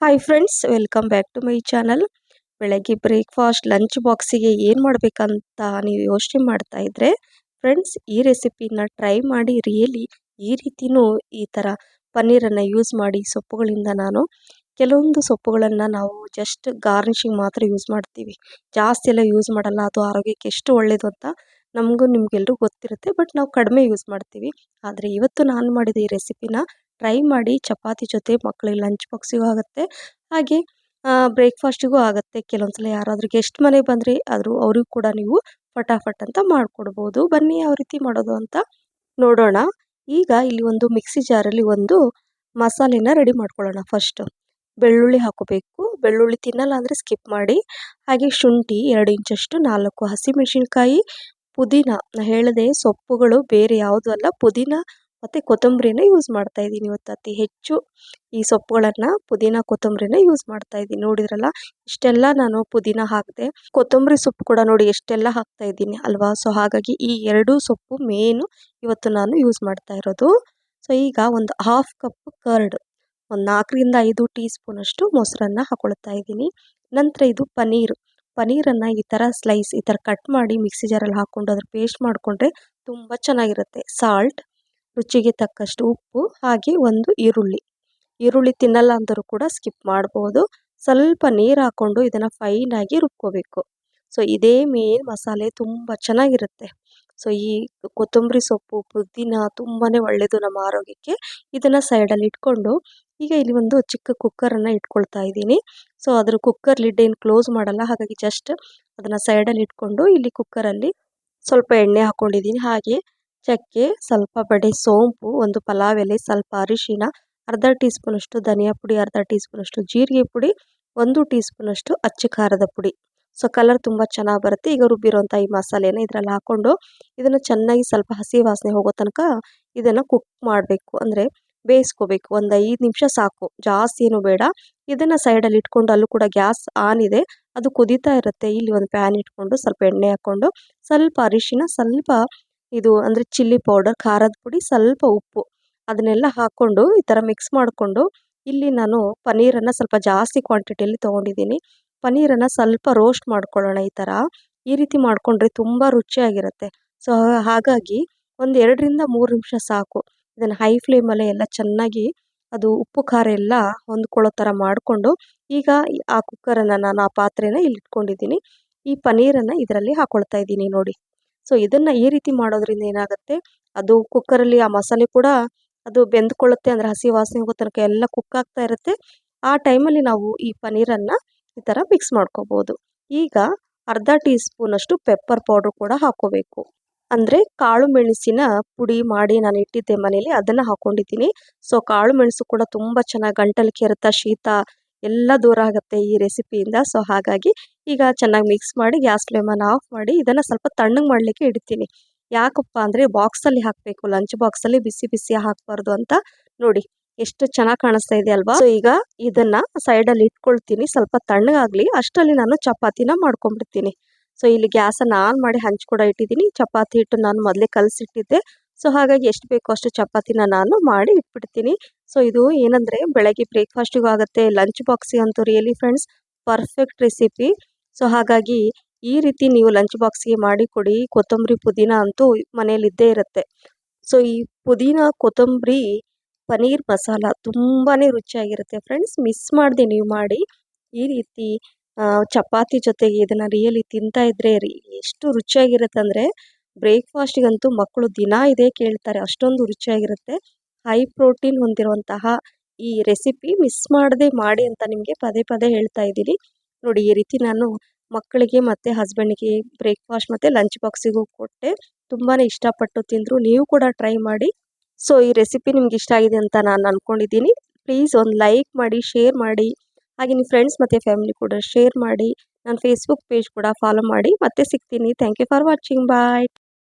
Hi friends welcome back to my channel ಬೆಳಗ್ಗೆ breakfast lunch ಬಾಕ್ಸಿಗೆ ಏನು ಮಾಡಬೇಕಂತ ನೀವು ಯೋಚನೆ ಮಾಡ್ತಾ ಇದ್ರೆ ಫ್ರೆಂಡ್ಸ್ ಈ ರೆಸಿಪಿನ ಟ್ರೈ ಮಾಡಿ ರಿಯಲಿ ಈ ರೀತಿನೂ ಈ ಥರ ಪನ್ನೀರನ್ನು ಯೂಸ್ ಮಾಡಿ ಸೊಪ್ಪುಗಳಿಂದ ನಾನು. ಕೆಲವೊಂದು ಸೊಪ್ಪುಗಳನ್ನು ನಾವು ಜಸ್ಟ್ ಗಾರ್ನಿಷಿಂಗ್ ಮಾತ್ರ ಯೂಸ್ ಮಾಡ್ತೀವಿ. ಜಾಸ್ತಿ ಎಲ್ಲ ಯೂಸ್ ಮಾಡಲ್ಲ, ಅದು ಆರೋಗ್ಯಕ್ಕೆ ಎಷ್ಟು ಒಳ್ಳೆಯದು ಅಂತ ನಮಗೂ ನಿಮಗೆಲ್ಲರೂ ಗೊತ್ತಿರುತ್ತೆ ಬಟ್ ನಾವು ಕಡಿಮೆ ಯೂಸ್ ಮಾಡ್ತೀವಿ. ಆದರೆ ಇವತ್ತು ನಾನು ಮಾಡಿದ ಈ ರೆಸಿಪಿನ ಟ್ರೈ ಮಾಡಿ ಚಪಾತಿ ಜೊತೆ ಮಕ್ಕಳಿಗೆ ಲಂಚ್ ಬಾಕ್ಸಿಗೂ ಆಗುತ್ತೆ. ಹಾಗೆ ಬ್ರೇಕ್ಫಾಸ್ಟಿಗೂ ಆಗುತ್ತೆ. ಕೆಲವೊಂದು ಸಲ ಯಾರಾದರೂ ಗೆಸ್ಟ್ ಮನೆಗೆ ಬಂದರೆ ಆದರೂ ಅವ್ರಿಗೂ ಕೂಡ ನೀವು ಫಟಾಫಟ್ ಅಂತ ಮಾಡಿಕೊಡ್ಬೋದು. ಬನ್ನಿ ಯಾವ ರೀತಿ ಮಾಡೋದು ಅಂತ ನೋಡೋಣ. ಈಗ ಇಲ್ಲಿ ಒಂದು ಮಿಕ್ಸಿ ಜಾರಲ್ಲಿ ಒಂದು ಮಸಾಲೆನ ರೆಡಿ ಮಾಡ್ಕೊಳ್ಳೋಣ ಫಸ್ಟ್ ಬೆಳ್ಳುಳ್ಳಿ ಹಾಕೋಬೇಕು ಬೆಳ್ಳುಳ್ಳಿ ತಿನ್ನಲ್ಲ ಅಂದರೆ ಸ್ಕಿಪ್ ಮಾಡಿ. ಹಾಗೆ ಶುಂಠಿ ಎರಡು ಇಂಚಷ್ಟು, ನಾಲ್ಕು ಹಸಿಮೆಣಸಿನ್ಕಾಯಿ, ಪುದೀನ. ಹೇಳಿದೆ ಸೊಪ್ಪುಗಳು ಬೇರೆ ಯಾವುದೂ ಅಲ್ಲ, ಪುದೀನ ಮತ್ತು ಕೊತ್ತಂಬರಿನ ಯೂಸ್ ಮಾಡ್ತಾ ಇದ್ದೀನಿ ಇವತ್ತು ಅತಿ ಹೆಚ್ಚು. ಈ ಸೊಪ್ಪುಗಳನ್ನು ಪುದೀನ, ಕೊತ್ತಂಬರಿನ ಯೂಸ್ ಮಾಡ್ತಾ ಇದ್ದೀನಿ. ನೋಡಿದ್ರಲ್ಲ, ಇಷ್ಟೆಲ್ಲ ನಾನು ಪುದೀನ ಹಾಕಿದೆ. ಕೊತ್ತಂಬರಿ ಸೊಪ್ಪು ಕೂಡ ನೋಡಿ ಎಷ್ಟೆಲ್ಲ ಹಾಕ್ತಾ ಇದ್ದೀನಿ ಅಲ್ವಾ? ಸೊ ಹಾಗಾಗಿ ಈ ಎರಡೂ ಸೊಪ್ಪು ಮೇನು ಇವತ್ತು ನಾನು ಯೂಸ್ ಮಾಡ್ತಾ ಇರೋದು. ಸೊ ಈಗ ಒಂದು ಹಾಫ್ ಕಪ್ ಕರ್ಡ್ ಒಂದು ನಾಲ್ಕರಿಂದ ಐದು ಟೀ ಸ್ಪೂನಷ್ಟು ಮೊಸರನ್ನ ಹಾಕೊಳ್ತಾ ಇದ್ದೀನಿ. ನಂತರ ಇದು ಪನೀರ್ ಪನೀರನ್ನು ಈ ಥರ ಸ್ಲೈಸ್ ಈ ಥರ ಕಟ್ ಮಾಡಿ ಮಿಕ್ಸಿ ಜಾರಲ್ಲಿ ಹಾಕ್ಕೊಂಡು ಅದ್ರ ಪೇಸ್ಟ್ ಮಾಡಿಕೊಂಡ್ರೆ ತುಂಬ ಚೆನ್ನಾಗಿರುತ್ತೆ. ಸಾಲ್ಟ್ ರುಚಿಗೆ ತಕ್ಕಷ್ಟು ಉಪ್ಪು, ಹಾಗೆ ಒಂದು ಈರುಳ್ಳಿ. ಈರುಳ್ಳಿ ತಿನ್ನಲ್ಲ ಅಂದರೂ ಕೂಡ ಸ್ಕಿಪ್ ಮಾಡ್ಬೋದು. ಸ್ವಲ್ಪ ನೀರು ಹಾಕ್ಕೊಂಡು ಇದನ್ನು ಫೈನಾಗಿ ರುಬ್ಕೋಬೇಕು. ಸೊ ಇದೇ ಮೇನ್ ಮಸಾಲೆ ತುಂಬ ಚೆನ್ನಾಗಿರುತ್ತೆ. ಸೊ ಈ ಕೊತ್ತಂಬರಿ ಸೊಪ್ಪು, ಪುದೀನ ತುಂಬಾ ಒಳ್ಳೆಯದು ನಮ್ಮ ಆರೋಗ್ಯಕ್ಕೆ. ಇದನ್ನು ಸೈಡಲ್ಲಿ ಇಟ್ಕೊಂಡು, ಈಗ ಇಲ್ಲಿ ಒಂದು ಚಿಕ್ಕ ಕುಕ್ಕರನ್ನು ಇಟ್ಕೊಳ್ತಾ ಇದ್ದೀನಿ. ಸೊ ಅದರ ಕುಕ್ಕರ್ ಲಿಡ್ ಏನು ಕ್ಲೋಸ್ ಮಾಡಲ್ಲ, ಹಾಗಾಗಿ ಜಸ್ಟ್ ಅದನ್ನು ಸೈಡಲ್ಲಿ ಇಟ್ಕೊಂಡು ಇಲ್ಲಿ ಕುಕ್ಕರಲ್ಲಿ ಸ್ವಲ್ಪ ಎಣ್ಣೆ ಹಾಕ್ಕೊಂಡಿದ್ದೀನಿ ಹಾಗೆ ಚಕ್ಕೆ, ಸ್ವಲ್ಪ ಬಡೆ ಸೋಂಪು, ಒಂದು ಪಲಾವ್ ಎಲೆ, ಸ್ವಲ್ಪ ಅರಿಶಿನ, ಅರ್ಧ ಟೀ ಸ್ಪೂನಷ್ಟು ಧನಿಯಾ ಪುಡಿ, ಅರ್ಧ ಟೀ ಸ್ಪೂನಷ್ಟು ಜೀರಿಗೆ ಪುಡಿ, ಒಂದು ಟೀ ಸ್ಪೂನಷ್ಟು ಅಚ್ಚ ಖಾರದ ಪುಡಿ. ಸೊ, ಕಲರ್ ತುಂಬ ಚೆನ್ನಾಗಿ ಬರುತ್ತೆ. ಈಗ ರುಬ್ಬಿರೋಂಥ ಈ ಮಸಾಲೆನ ಇದರಲ್ಲಿ ಹಾಕ್ಕೊಂಡು ಇದನ್ನು ಚೆನ್ನಾಗಿ ಸ್ವಲ್ಪ ಹಸಿ ವಾಸನೆ ಹೋಗೋ ತನಕ ಇದನ್ನು ಕುಕ್ ಮಾಡಬೇಕು. ಅಂದರೆ ಬೇಯಿಸ್ಕೋಬೇಕು. ಒಂದು ಐದು ನಿಮಿಷ ಸಾಕು. ಜಾಸ್ತಿ ಏನು ಬೇಡ. ಇದನ್ನು ಸೈಡಲ್ಲಿ ಇಟ್ಕೊಂಡು ಅಲ್ಲೂ ಕೂಡ ಗ್ಯಾಸ್ ಆನ್ ಇದೆ. ಅದು ಕುದೀತಾ ಇರುತ್ತೆ. ಇಲ್ಲಿ ಒಂದು ಪ್ಯಾನ್ ಇಟ್ಕೊಂಡು ಸ್ವಲ್ಪ ಎಣ್ಣೆ ಹಾಕ್ಕೊಂಡು ಸ್ವಲ್ಪ ಅರಿಶಿನ, ಸ್ವಲ್ಪ ಇದು ಅಂದರೆ ಚಿಲ್ಲಿ ಪೌಡರ್ ಖಾರದ ಪುಡಿ, ಸ್ವಲ್ಪ ಉಪ್ಪು. ಅದನ್ನೆಲ್ಲ ಹಾಕ್ಕೊಂಡು ಈ ಥರ ಮಿಕ್ಸ್ ಮಾಡಿಕೊಂಡು ಇಲ್ಲಿ ನಾನು ಪನ್ನೀರನ್ನು ಸ್ವಲ್ಪ ಜಾಸ್ತಿ ಕ್ವಾಂಟಿಟಿಯಲ್ಲಿ ತೊಗೊಂಡಿದ್ದೀನಿ. ಪನ್ನೀರನ್ನು ಸ್ವಲ್ಪ ರೋಸ್ಟ್ ಮಾಡ್ಕೊಳ್ಳೋಣ ಈ ಥರ ಈ ರೀತಿ ಮಾಡಿಕೊಂಡ್ರೆ ತುಂಬ ರುಚಿಯಾಗಿರುತ್ತೆ. ಸೊ ಹಾಗಾಗಿ ಒಂದು ಎರಡರಿಂದ ಮೂರು ನಿಮಿಷ ಸಾಕು. ಇದನ್ನು ಹೈ ಫ್ಲೇಮಲ್ಲೇ ಎಲ್ಲ ಚೆನ್ನಾಗಿ ಅದು ಉಪ್ಪು, ಖಾರ ಎಲ್ಲ ಹೊಂದ್ಕೊಳ್ಳೋ ಥರ ಮಾಡಿಕೊಂಡು ಈಗ ಆ ಕುಕ್ಕರನ್ನು ನಾನು ಆ ಪಾತ್ರೆನ ಇಲ್ಲಿ ಇಟ್ಕೊಂಡಿದ್ದೀನಿ ಈ ಪನ್ನೀರನ್ನು ಇದರಲ್ಲಿ ಹಾಕ್ಕೊಳ್ತಾ ಇದ್ದೀನಿ ನೋಡಿ. ಸೊ ಇದನ್ನು ಈ ರೀತಿ ಮಾಡೋದ್ರಿಂದ ಏನಾಗುತ್ತೆ? ಅದು ಕುಕ್ಕರಲ್ಲಿ ಆ ಮಸಾಲೆ ಕೂಡ ಅದು ಬೆಂದ್ಕೊಳ್ಳುತ್ತೆ ಅಂದರೆ ಹಸಿ ವಾಸನೆ ಹೋಗೋ ತನಕ ಎಲ್ಲ ಕುಕ್ ಆಗ್ತಾ ಇರುತ್ತೆ. ಆ ಟೈಮಲ್ಲಿ ನಾವು ಈ ಪನ್ನೀರನ್ನು ಈ ಥರ ಮಿಕ್ಸ್ ಮಾಡ್ಕೋಬೋದು. ಈಗ ಅರ್ಧ ಟೀ ಸ್ಪೂನಷ್ಟು ಪೆಪ್ಪರ್ ಪೌಡ್ರ್ ಕೂಡ ಹಾಕೋಬೇಕು. ಅಂದರೆ ಕಾಳು ಮೆಣಸಿನ ಪುಡಿ ಮಾಡಿ ನಾನು ಇಟ್ಟಿದ್ದೆ ಮನೇಲಿ ಅದನ್ನು ಹಾಕ್ಕೊಂಡಿದ್ದೀನಿ ಸೊ ಕಾಳು ಮೆಣಸು ಕೂಡ ತುಂಬ ಚೆನ್ನಾಗಿ ಗಂಟಲು ಕೆರೆತ ಶೀತ ಎಲ್ಲ ದೂರ ಆಗುತ್ತೆ ಈ ರೆಸಿಪಿಯಿಂದ ಸೊ ಹಾಗಾಗಿ ಈಗ ಚೆನ್ನಾಗಿ ಮಿಕ್ಸ್ ಮಾಡಿ ಗ್ಯಾಸ್ ಫ್ಲೇಮನ್ನು ಆಫ್ ಮಾಡಿ ಇದನ್ನು ಸ್ವಲ್ಪ ತಣ್ಣಗೆ ಮಾಡಲಿಕ್ಕೆ ಇಡ್ತೀನಿ. ಯಾಕಪ್ಪ ಅಂದರೆ ಬಾಕ್ಸಲ್ಲಿ ಹಾಕಬೇಕು ಲಂಚ್ ಬಾಕ್ಸಲ್ಲಿ ಬಿಸಿ ಬಿಸಿ ಹಾಕಬಾರ್ದು ಅಂತ ನೋಡಿ. ಎಷ್ಟು ಚೆನ್ನಾಗಿ ಕಾಣಿಸ್ತಾ ಇದೆ ಅಲ್ವಾ? ಸೊ ಈಗ ಇದನ್ನ ಸೈಡಲ್ಲಿ ಇಟ್ಕೊಳ್ತೀನಿ. ಸ್ವಲ್ಪ ತಣ್ಣಗಾಗಲಿ ಅಷ್ಟರಲ್ಲಿ ನಾನು ಚಪಾತಿನ ಮಾಡ್ಕೊಂಡ್ಬಿಡ್ತೀನಿ. ಸೊ ಇಲ್ಲಿ ಗ್ಯಾಸನ್ನು ಆನ್ ಮಾಡಿ, ಹಂಚ್ ಕೂಡ ಇಟ್ಟಿದ್ದೀನಿ. ಚಪಾತಿ ಹಿಟ್ಟು ನಾನು ಮೊದಲೇ ಕಲಸಿಟ್ಟಿದ್ದೆ. ಸೊ ಹಾಗಾಗಿ ಎಷ್ಟು ಬೇಕೋ ಅಷ್ಟು ಚಪಾತಿನ ನಾನು ಮಾಡಿ ಇಟ್ಬಿಡ್ತೀನಿ. ಸೊ ಇದು ಏನಂದರೆ ಬೆಳಗ್ಗೆ ಬ್ರೇಕ್ಫಾಸ್ಟಿಗೂ ಆಗುತ್ತೆ, ಲಂಚ್ ಬಾಕ್ಸಿಗೆ ಅಂತೂ really friends perfect recipe so ಹಾಗಾಗಿ ಈ ರೀತಿ ನೀವು ಲಂಚ್ ಬಾಕ್ಸ್ಗೆ ಮಾಡಿ ಕೊಡಿ. ಕೊತ್ತಂಬರಿ ಪುದೀನ ಅಂತೂ ಮನೆಯಲ್ಲಿದ್ದೇ ಇರುತ್ತೆ. ಸೊ ಈ ಪುದೀನ, ಕೊತ್ತಂಬರಿ, ಪನೀರ್ ಮಸಾಲ ತುಂಬಾ ರುಚಿಯಾಗಿರುತ್ತೆ ಫ್ರೆಂಡ್ಸ್ ಮಿಸ್ ಮಾಡಿದೆ ನೀವು ಮಾಡಿ. ಈ ರೀತಿ ಚಪಾತಿ ಜೊತೆಗೆ ಇದನ್ನು ರಿಯಲಿ ತಿಂತಾ ಎಷ್ಟು ರುಚಿಯಾಗಿರುತ್ತೆ ಅಂದರೆ ಬ್ರೇಕ್ಫಾಸ್ಟಿಗಂತೂ ಮಕ್ಕಳು ದಿನ ಇದೇ ಕೇಳ್ತಾರೆ, ಅಷ್ಟೊಂದು ರುಚಿಯಾಗಿರುತ್ತೆ. ಹೈ ಪ್ರೋಟೀನ್ ಹೊಂದಿರುವಂತಹ ಈ ರೆಸಿಪಿ ಮಿಸ್ ಮಾಡದೆ ಮಾಡಿ ಅಂತ ನಿಮಗೆ ಪದೇ ಪದೇ ಹೇಳ್ತಾ ಇದ್ದೀನಿ. ನೋಡಿ, ಈ ರೀತಿ ನಾನು ಮಕ್ಕಳಿಗೆ ಮತ್ತು ಹಸ್ಬೆಂಡಿಗೆ ಬ್ರೇಕ್ಫಾಸ್ಟ್ ಮತ್ತು ಲಂಚ್ ಬಾಕ್ಸಿಗೂ ಕೊಟ್ಟೆ. ತುಂಬಾ ಇಷ್ಟಪಟ್ಟು ತಿಂದರು. ನೀವು ಕೂಡ ಟ್ರೈ ಮಾಡಿ. ಸೊ, ಈ ರೆಸಿಪಿ ನಿಮ್ಗೆ ಇಷ್ಟ ಆಗಿದೆ ಅಂತ ನಾನು ಅಂದ್ಕೊಂಡಿದ್ದೀನಿ ಪ್ಲೀಸ್ ಒಂದು ಲೈಕ್ ಮಾಡಿ, ಶೇರ್ ಮಾಡಿ. ಹಾಗೆ ನಿಮ್ಮ ಫ್ರೆಂಡ್ಸ್ ಮತ್ತು ಫ್ಯಾಮಿಲಿ ಕೂಡ ಶೇರ್ ಮಾಡಿ. ನನ್ನ ಫೇಸ್ಬುಕ್ ಪೇಜ್ ಕೂಡ ಫಾಲೋ ಮಾಡಿ ಮತ್ತೆ ಸಿಗ್ತೀನಿ. Thank you for watching bye